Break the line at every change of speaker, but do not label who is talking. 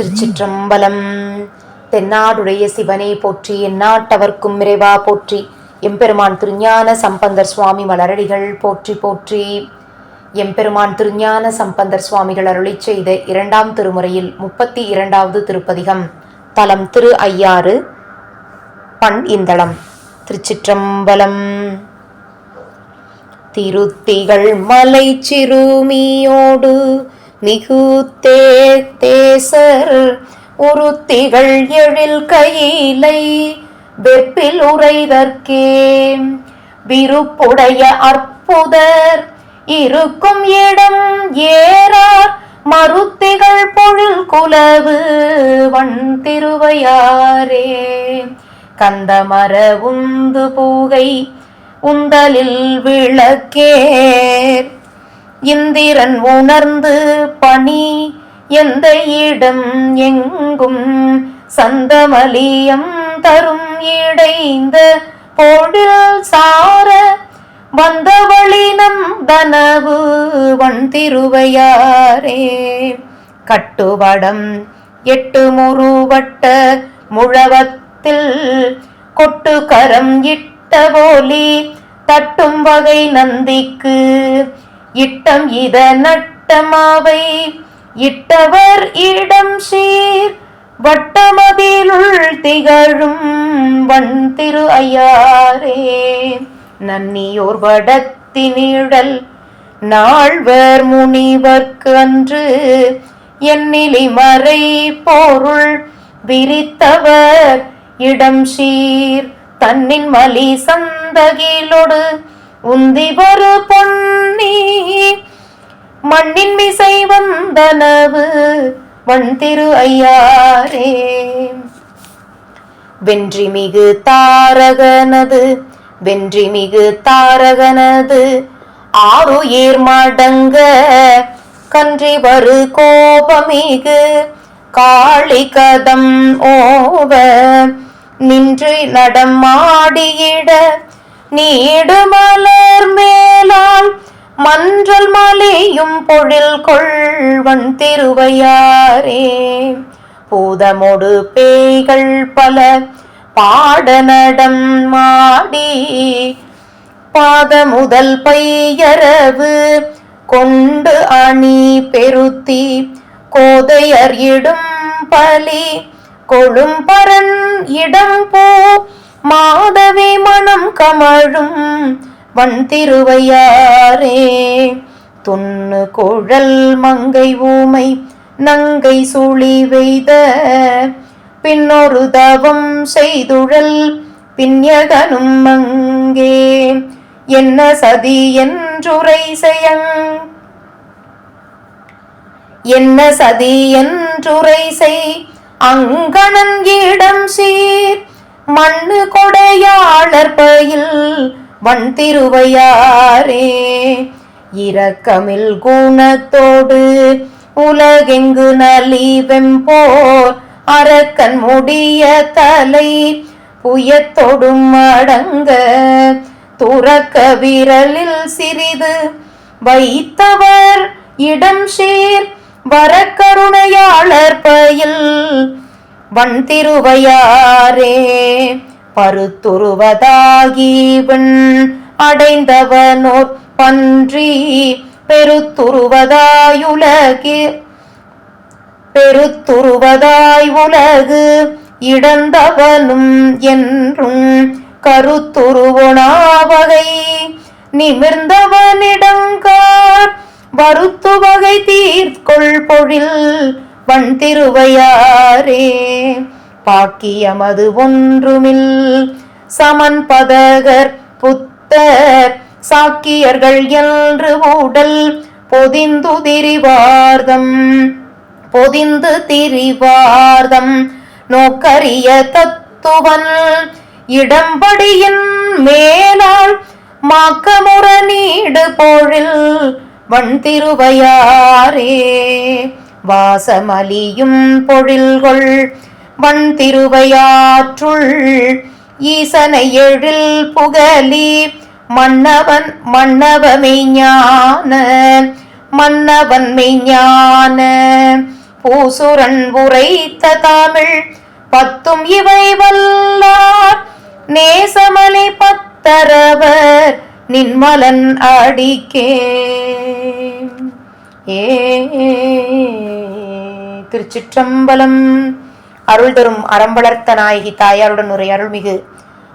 திருச்சிற்றம்பலம். தென்னாடுடைய சிவனை போற்றி எந்நாட்டவர்க்கும் இறைவா போற்றி எம்பெருமான் திருஞான சம்பந்தர் சுவாமி மலரடிகள் போற்றி போற்றி. எம்பெருமான் திருஞான சம்பந்தர் சுவாமிகள் அருளி செய்த இரண்டாம் திருமுறையில் முப்பத்தி இரண்டாவது திருப்பதிகம் தலம் திரு ஐயாறு பண் இந்தளம் திருச்சிற்றம்பலம். திருத்திகள் மலை சிறுமியோடு மிகுத்தே தேசர் உருத்திகள் எழில் கையிலை வெப்பில் உரைதற்கே விருப்புடைய அற்புதர் இருக்கும் இடம் ஏறார். மருத்திகள் பொழில் குலவு வன் திருவையாரே கந்தமர உந்து பூகை உந்தலில் விளக்கேர். இந்திரன் உணர்ந்து பணி எந்த இடம் எங்கும் சந்தமலியம் தரும் இடைந்த பொழில் சார வந்தவழினம் தனவு வன் திருவையாரே கட்டுவடம் எட்டு முருவட்ட முழவத்தில் கொட்டு கரம் இட்ட போலி தட்டும் வகை நந்திக்கு இட்டம் இத நட்டமாவை. இட்டவர் இடம் சீர் வட்டமதிலுள் திகழும் வன் திரு ஐயாரே. நன்னியோர் வடத்தினிழல் நால்வர் முனிவர்க்கு அன்று என்னிலி மறை பொருள் விரித்தவர் இடம் சீர். தன்னின் மலி சந்தகிலொடு உந்திவரு பொன்னி மண்ணின் மிசை வந்தனவு வன் திரு ஐயாரே. வென்றி மிகு தாரகனது வென்றி மிகு தாரகனது ஆறுயிர் மடங்க கன்றி வரு கோபமிகு காளி கதம் ஓவ நின்று நடமாடியிட நீடு மலர் மேலால் மலையும் பொழில் கொள்வன் திருவையாரே பூதமொடு பேய்கள் பல பாடநடம் மாடி. பாத முதல் பையரவு கொண்டு அணி பெருத்தி கோதையர் இடும் பலி. கொழும் பரன் இடம் போ மாதவி மனம் கமழும் வன் திருவையாரே துண்ணு குழல் மங்கை ஊமை நங்கை சுழி வெய்த. பின்னொரு தவம் செய்துழல் பின்யகனும் மங்கே என்ன சதி என்றுரை செய்யங். என்ன சதி என்றுரை செய். அங்கணன் இடம் சீர். மண்ணு கொடையாளர் பயில் வன் திருவையாரே இரக்கமில் குணத்தோடு உலகெங்கு நலி வெம்போர் அரக்கன் முடிய தலை புயத்தொடும் அடங்க துறக்க விரலில் சிறிது வைத்தவர் இடம் சேர் வரக்கருணையாளர் பயில் வன் திருவையாரே பருத்துருவதாகி அடைந்தவனோர் பன்றி பெருத்துருவதாயுலகி பெருத்துருவதாய் உலகு இடந்தவனும் என்றும் கருத்துருவனாவகை நிமிர்ந்தவனிடங்கார் வருத்து வகை தீர்க்கொள் பொழில் வன் திருவையாரே பாக்கியமது ஒன்றுமில் சமன் பதகர் புத்தர் சாக்கியர்கள் என்று உடல் பொதிந்து திரிவார்தம் பொதிந்து திரிவார்தம். நோக்கரிய தத்துவன் இடம்படியின் மேலால் மாக்கமுற நீடு பொழில் வன் திருவையாரே வாசமலியும் பொழில்கொள் வன் திருவையாற்றுள் ஈசனை எழில் புகலி மன்னவன் மன்னவ மெய்ஞான மன்னவன் மெய்ஞான பூசுரன் உரைத்த தமிழ் பத்தும் இவை வல்லார். நேசமலை பத்தரவர் நின்மலன் அடிக்கே. ஏ திருச்சிற்றம்பலம். அருள் தரும் அறம்பளர்த்த நாயகி தாயாருடன் உரை அருள்மிகு